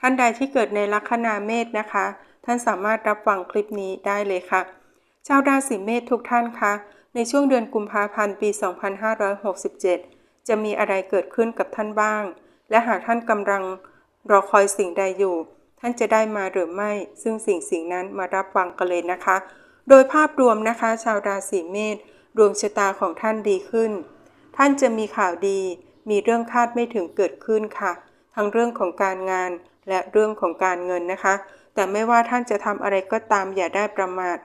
ท่านใดที่เกิดในลัคนาเมษนะคะ ท่านสามารถรับฟังคลิปนี้ได้เลยค่ะ ชาวราศีเมษทุกท่านคะ ในช่วงเดือนกุมภาพันธ์ปี 2567 จะมีอะไรเกิดขึ้นกับท่านบ้าง และหากท่านกำลังรอคอยสิ่งใดอยู่ ท่านจะได้มาหรือไม่ ซึ่งสิ่งสิ่งนั้นมารับฟังกันเลยนะคะ โดยภาพรวมนะคะ ชาวราศีเมษดวงชะตาของท่านดีขึ้น ท่านจะมีข่าวดี มีเรื่องคาดไม่ถึงเกิดขึ้นค่ะ ทั้งเรื่องของการงาน และเรื่องของการเงินนะคะ แต่ไม่ว่าท่านจะทำอะไรก็ตามอย่าได้ประมาท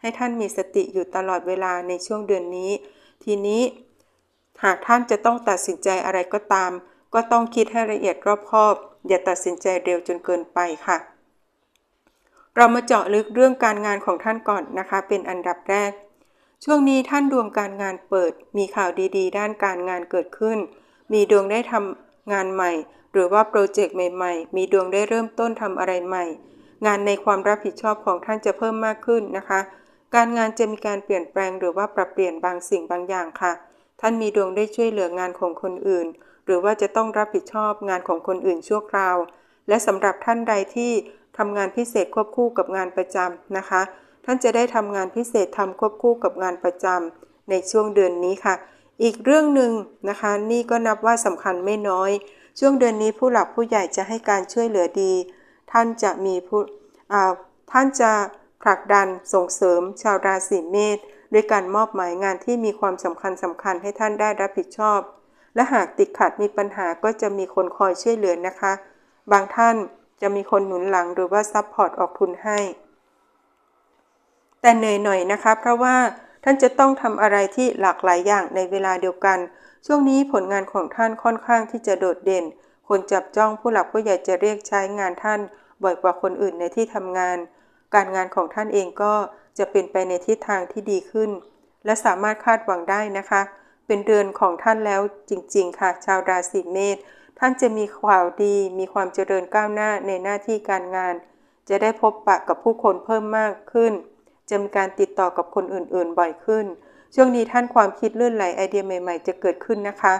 ให้ท่านมีสติอยู่ตลอดเวลาในช่วงเดือนนี้ ทีนี้ หากท่านจะต้องตัดสินใจอะไรก็ตาม ก็ต้องคิดให้ละเอียดรอบคอบ อย่าตัดสินใจเร็วจนเกินไปค่ะ เรามาเจาะลึกเรื่องการงานของท่านก่อนนะคะ เป็นอันดับแรก ช่วงนี้ท่านดวงการงานเปิด มีข่าวดีๆ ด้านการงานเกิดขึ้น มีดวงได้ทำงานใหม่ หรือว่าโปรเจกต์ใหม่ๆ มีดวงได้เริ่มต้นทำอะไรใหม่ งานในความรับผิดชอบของท่านจะเพิ่มมากขึ้นนะคะ การงานจะมีการเปลี่ยนแปลงหรือว่าปรับเปลี่ยนบางสิ่งบางอย่างค่ะ ท่านมีดวงได้ช่วยเหลืองานของคนอื่น หรือว่าจะต้องรับผิดชอบงานของคนอื่นชั่วคราว และสำหรับท่านใดที่ทำงานพิเศษควบคู่กับงานประจำนะคะ ท่านจะได้ทำงานพิเศษทำควบคู่กับงานประจำในช่วงเดือนนี้ค่ะ อีกเรื่องหนึ่งนะคะ นี่ก็นับว่าสำคัญไม่น้อย ช่วงเดือนนี้ผู้หลักผู้ใหญ่จะให้การช่วยเหลือดี ท่านจะมีผู้ท่านจะผลักดันส่งเสริมชาวราศีเมษด้วยการมอบหมายงานที่มีความสำคัญสำคัญให้ท่านได้รับผิดชอบ และหากติดขัดมีปัญหาก็จะมีคนคอยช่วยเหลือนะคะ บางท่านจะมีคนหนุนหลังหรือว่าซัพพอร์ตออกทุนให้ แต่เหนื่อยหน่อยนะคะ เพราะว่าท่านจะต้องทำอะไรที่หลากหลายอย่างในเวลาเดียวกัน ช่วงนี้ผลงานของท่านค่อนข้างที่จะโดดเด่น คนจับจ้องผู้หลักผู้ใหญ่จะเรียกใช้งานท่าน บ่อยกว่าคนอื่นในที่ทำงาน การงานของท่านเองก็จะเป็นไปในทิศทางที่ดีขึ้น และสามารถคาดหวังได้นะคะ เป็นเดือนของท่านแล้วจริง ๆ ค่ะ ชาวราศีเมษท่านจะมีข่าวดี มีความเจริญก้าวหน้าในหน้าที่การงาน จะได้พบปะกับผู้คนเพิ่มมากขึ้น จะมีการติดต่อกับคนอื่นๆบ่อยขึ้น ช่วงนี้ท่านความคิดลื่นไหลไอเดียใหม่ ๆ จะเกิดขึ้นนะคะ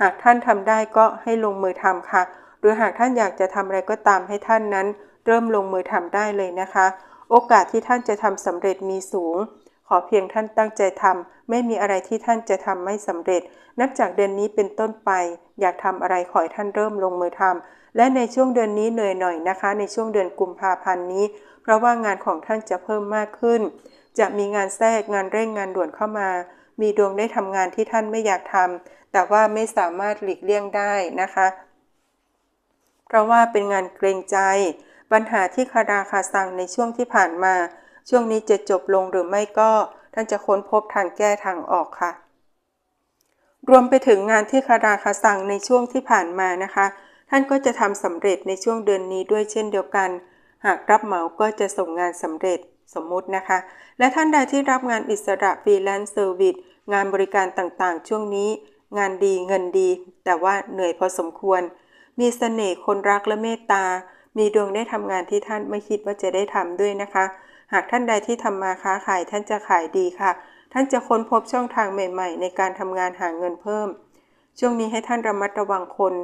หากท่านทำได้ก็ให้ลงมือทำค่ะ หรือหากท่านอยากจะทำอะไรก็ตามให้ท่านนั้น เริ่มลงมือทำได้เลยนะคะ โอกาสที่ท่านจะทำสำเร็จมีสูง ขอเพียงท่านตั้งใจทำไม่มีอะไรที่ท่านจะทำไม่สำเร็จ นับจากเดือนนี้เป็นต้นไป อยากทำอะไรขอให้ท่านเริ่มลงมือทำและในช่วงเดือนนี้เหนื่อยหน่อยนะคะ ในช่วงเดือนกุมภาพันธ์นี้ เพราะว่างานของท่านจะเพิ่มมากขึ้น จะมีงานแทรกงานเร่งงานด่วนเข้ามา มีดวงได้ทำงานที่ท่านไม่อยากทำแต่ว่าไม่สามารถหลีกเลี่ยงได้นะคะ เพราะว่าเป็นงานเกรงใจ ปัญหาที่คาราคาซังในช่วงที่ผ่านมา ช่วงนี้จะจบลงหรือไม่ก็ท่านจะค้นพบทางแก้ทางออกค่ะ รวมไปถึงงานที่คาราคาซังในช่วงที่ผ่านมานะคะ ท่านก็จะทำสำเร็จในช่วงเดือนนี้ด้วยเช่นเดียวกัน หากรับเหมาก็จะส่งงานสำเร็จ สมมุตินะคะ และท่านใดที่รับงานอิสระฟรีแลนซ์เซอร์วิสงานบริการต่างๆ ช่วงนี้ งานดีเงินดี แต่ว่าเหนื่อยพอสมควร มีเสน่ห์คนรักและเมตตา มีดวงได้ทำงานที่ท่านไม่คิดว่าจะได้ทำด้วยนะคะ หากท่านใดที่ทำมาค้าขายท่านจะขายดีค่ะ ท่านจะค้นพบช่องทางใหม่ ๆ ในการทำงานหาเงินเพิ่ม ช่วงนี้ให้ท่านระมัดระวังคน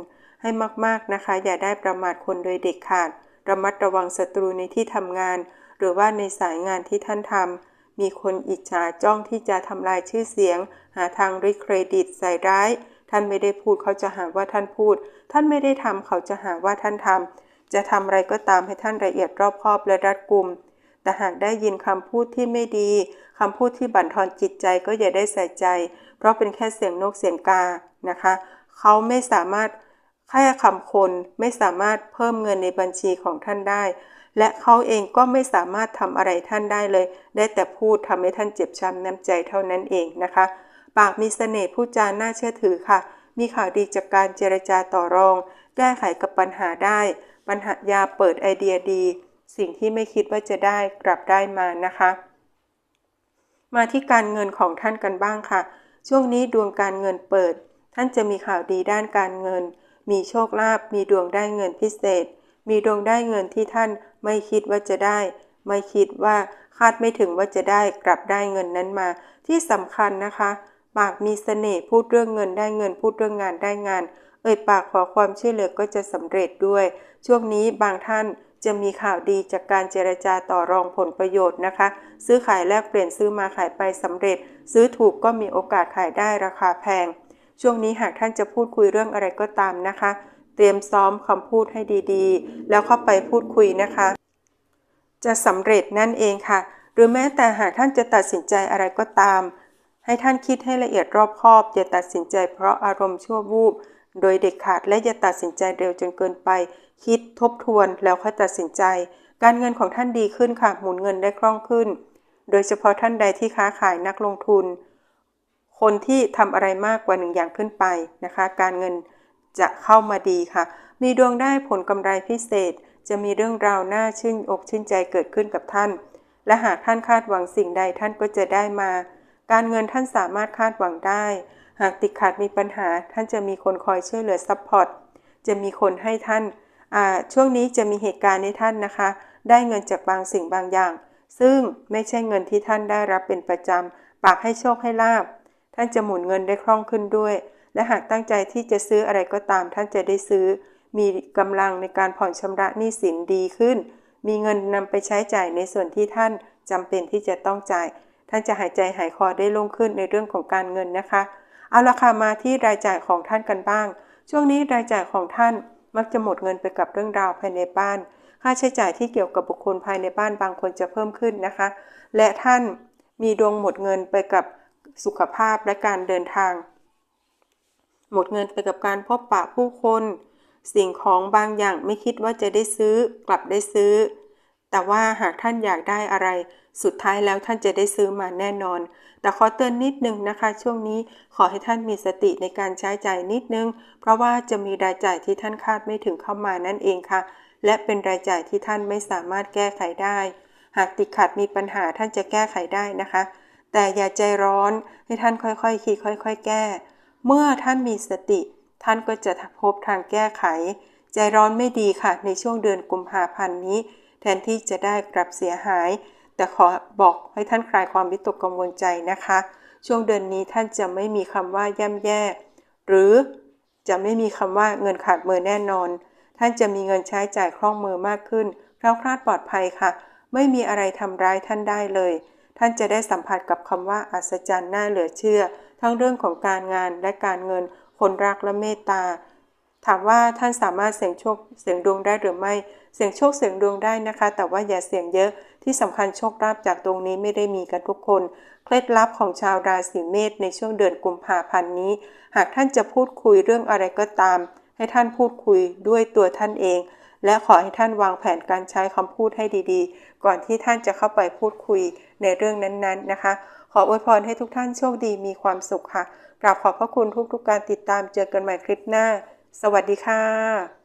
ให้มากๆนะคะ อย่าได้ประมาทคนโดยเด็ดขาด ระมัดระวังศัตรูในที่ทำงาน หรือว่าในสายงานที่ท่านทำมีคนอิจฉาจ้องที่จะทำลายชื่อเสียง หาทางริเครดิตใส่ร้าย ท่านไม่ได้พูดเขาจะหาว่าท่านพูด ท่านไม่ได้ทำเขาจะหาว่าท่านทำจะทำอะไรก็ตามให้ท่านละเอียดรอบคอบและรัดกุมแต่หากได้ยินคำพูดที่ไม่ดีคำพูดที่บั่นทอนจิตใจก็อย่าได้ใส่ใจ เพราะเป็นแค่เสียงนกเสียงกานะคะเขาไม่สามารถแค่คำคนไม่สามารถเพิ่มเงินในบัญชีของท่านได้ และเขาเองก็ไม่สามารถทำอะไรท่านได้เลย ได้แต่พูดทำให้ท่านเจ็บช้ำน้ำใจเท่านั้นเองนะคะ ปากมีเสน่ห์พูดจาน่าเชื่อถือค่ะ มีข่าวดีจากการเจรจาต่อรอง แก้ไขกับปัญหาได้ ปัญหายาเปิดไอเดียดี สิ่งที่ไม่คิดว่าจะได้กลับได้มานะคะ มาที่การเงินของท่านกันบ้างค่ะ ช่วงนี้ดวงการเงินเปิด ท่านจะมีข่าวดีด้านการเงิน มีโชคลาภมีดวงได้เงินพิเศษ มีดวงได้เงินที่ท่านไม่คิดว่าจะได้ ไม่คิดว่าคาดไม่ถึงว่าจะได้กลับได้เงินนั้นมา ที่สำคัญนะคะ ปากมีเสน่ห์พูดเรื่องเงินได้เงิน พูดเรื่องงานได้งาน เอ่ยปากขอความช่วยเหลือก็จะสำเร็จด้วย ช่วงนี้บางท่านจะมีข่าวดีจากการเจรจาต่อรองผลประโยชน์นะคะ ซื้อขายแลกเปลี่ยนซื้อมาขายไปสำเร็จ ซื้อถูกก็มีโอกาสขายได้ราคาแพง ช่วงนี้หากท่านจะพูดคุยเรื่องอะไรก็ตามนะคะ เตรียมซ้อมคำพูดให้ดีๆ แล้วเข้าไปพูดคุยนะคะ จะสำเร็จนั่นเองค่ะ หรือแม้แต่หากท่านจะตัดสินใจอะไรก็ตาม ให้ท่านคิดให้ละเอียดรอบคอบ อย่าตัดสินใจเพราะอารมณ์ชั่ววูบ โดยเด็ดขาดและอย่าตัดสินใจเร็วจนเกินไป คิดทบทวนแล้วค่อยตัดสินใจ การเงินของท่านดีขึ้นค่ะ หมุนเงินได้คล่องขึ้น โดยเฉพาะท่านใดที่ค้าขายนักลงทุน คนที่ทำอะไรมากกว่าหนึ่งอย่างขึ้นไปนะคะ การเงิน จะเข้ามาดีค่ะ มีดวงได้ผลกำไรพิเศษ จะมีเรื่องราวน่าชื่นอกชื่นใจเกิดขึ้นกับท่าน และหากท่านคาดหวังสิ่งใดท่านก็จะได้มา การเงินท่านสามารถคาดหวังได้ หากติดขัดมีปัญหา ท่านจะมีคนคอยช่วยเหลือซัพพอร์ต จะมีคนให้ท่าน ช่วงนี้จะมีเหตุการณ์ให้ท่านนะคะ ได้เงินจากบางสิ่งบางอย่าง ซึ่งไม่ใช่เงินที่ท่านได้รับเป็นประจำปากให้โชคให้ลาบ ท่านจะหมุนเงินได้คล่องขึ้นด้วย และหากตั้งใจที่จะซื้ออะไรก็ตามท่านจะได้ซื้อ มีกำลังในการผ่อนชำระหนี้สินดีขึ้น มีเงินนำไปใช้จ่ายในส่วนที่ท่านจำเป็นที่จะต้องจ่าย ท่านจะหายใจหายคอได้ลงขึ้นในเรื่องของการเงินนะคะ เอาละค่ะมาที่รายจ่ายของท่านกันบ้าง ช่วงนี้รายจ่ายของท่านมักจะหมดเงินไปกับเรื่องราวภายในบ้าน ค่าใช้จ่ายที่เกี่ยวกับบุคคลภายในบ้านบางคนจะเพิ่มขึ้นนะคะ และท่านมีดวงหมดเงินไปกับสุขภาพและการเดินทาง หมดเงินไปกับการพบปะผู้คน สิ่งของบางอย่างไม่คิดว่าจะได้ซื้อกลับได้ซื้อ แต่ว่าหากท่านอยากได้อะไร สุดท้ายแล้วท่านจะได้ซื้อมาแน่นอน แต่ขอเตือนนิดนึงนะคะ ช่วงนี้ขอให้ท่านมีสติในการใช้จ่ายนิดนึง เพราะว่าจะมีรายจ่ายที่ท่านคาดไม่ถึงเข้ามานั่นเองค่ะ และเป็นรายจ่ายที่ท่านไม่สามารถแก้ไขได้ หากติดขัดมีปัญหาท่านจะแก้ไขได้นะคะ แต่อย่าใจร้อนให้ท่านค่อยๆคคิดค่อย ๆ แก้ เมื่อท่านมีสติ ท่านก็จะพบทางแก้ไข ใจร้อนไม่ดีค่ะ ในช่วงเดือนกุมภาพันธ์นี้ แทนที่จะได้กลับเสียหาย แต่ขอบอกให้ท่านคลายความวิตกกังวลใจนะคะ ช่วงเดือนนี้ท่านจะไม่มีคำว่าย่ำแย่ หรือจะไม่มีคำว่าเงินขาดมือแน่นอน ท่านจะมีเงินใช้จ่ายคล่องมือมากขึ้นคล่าคลาดปลอดภัยค่ะ ไม่มีอะไรทำร้ายท่านได้เลย ท่านจะได้สัมผัสกับคำว่าอัศจรรย์น่าเหลือเชื่อ ทั้งเรื่องของการงานและการเงิน คนรักและเมตตา ถามว่าท่านสามารถเสี่ยงโชคเสี่ยงดวงได้หรือไม่ เสี่ยงโชคเสี่ยงดวงได้นะคะ แต่ว่าอย่าเสี่ยงเยอะที่สำคัญโชคลาภจากตรงนี้ไม่ได้มีกันทุกคน เคล็ดลับของชาวราศีเมษในช่วงเดือนกุมภาพันธ์นี้ หากท่านจะพูดคุยเรื่องอะไรก็ตาม ให้ท่านพูดคุยด้วยตัวท่านเองและขอให้ท่านวางแผนการใช้คำพูดให้ดีๆ ก่อนที่ท่านจะเข้าไปพูดคุยในเรื่องนั้นๆนะคะ ขออวยพรให้ทุกท่านโชคดีมีความสุขค่ะ กราบขอบพระคุณทุกๆการติดตามเจอกันใหม่คลิปหน้า สวัสดีค่ะ